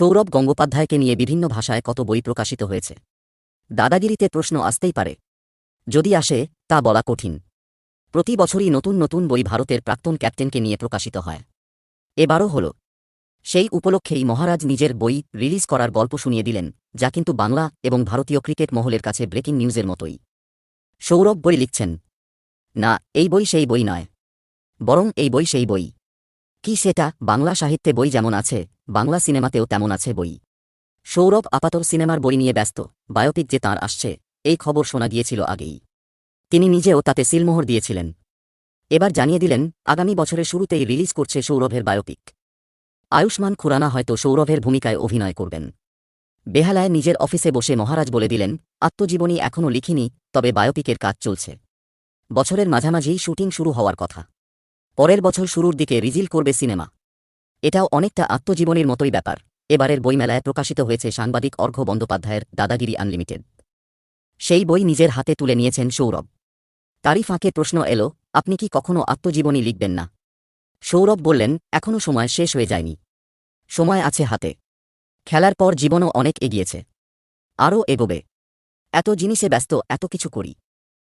সৌরভ গঙ্গোপাধ্যায়কে নিয়ে বিভিন্ন ভাষায় কত বই প্রকাশিত হয়েছে? দাদাগিরিতে প্রশ্ন আসতেই পারে। যদি আসে, তা বলা কঠিন। প্রতি বছরই নতুন নতুন বই ভারতের প্রাক্তন ক্যাপ্টেনকে নিয়ে প্রকাশিত হয়। এবারও হল। সেই উপলক্ষেই মহারাজ নিজের বই রিলিজ করার গল্প শুনিয়ে দিলেন, যা কিন্তু বাংলা এবং ভারতীয় ক্রিকেট মহলের কাছে ব্রেকিং নিউজের মতোই। সৌরভ বই লিখছেন, না, এই বই সেই বই নয়। বরং এই বই সেই বই। কি সেটা? বাংলা সাহিত্যে বই যেমন আছে, বাংলা সিনেমাতেও তেমন আছে বই। সৌরভ আপাতর সিনেমার বই নিয়ে ব্যস্ত, বায়োপিক যে তাঁর আসছে, এই খবর শোনা গিয়েছিল আগেই। তিনি নিজেও তাতে সিলমোহর দিয়েছিলেন। এবার জানিয়ে দিলেন, আগামী বছরের শুরুতেই রিলিজ করছে সৌরভের বায়োপিক। আয়ুষ্মান খুরানা হয়তো সৌরভের ভূমিকায় অভিনয় করবেন। বেহালায় নিজের অফিসে বসে মহারাজ বলে দিলেন, আত্মজীবনী এখনও লিখিনি, তবে বায়োপিকের কাজ চলছে। বছরের মাঝামাঝিই শুটিং শুরু হওয়ার কথা। পরের বছর শুরুর দিকে রিজিল করবে সিনেমা। এটাও অনেকটা আত্মজীবনীর মতোই ব্যাপার। এবারের বইমেলায় প্রকাশিত হয়েছে সাংবাদিক অর্ঘ্য বন্দ্যোপাধ্যায়ের দাদাগিরি আনলিমিটেড। সেই বই নিজের হাতে তুলে নিয়েছেন সৌরভ। তারই ফাঁকে প্রশ্ন এলো, আপনি কি কখনো আত্মজীবনী লিখবেন না? সৌরভ বললেন এখনও সময় শেষ হয়ে যায়নি। সময় আছে হাতে। খেলার পর জীবনও অনেক এগিয়েছে। আরও এগোবে। এত জিনিসে ব্যস্ত, এত কিছু করি।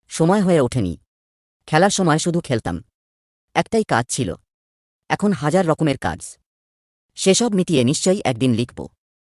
সময় হয়ে ওঠেনি। খেলার সময় শুধু খেলতাম। একটাই কাজ ছিল। এখন হাজার রকমের কাজ। সেসব মিটিয়ে নিশ্চয়ই একদিন লিখব।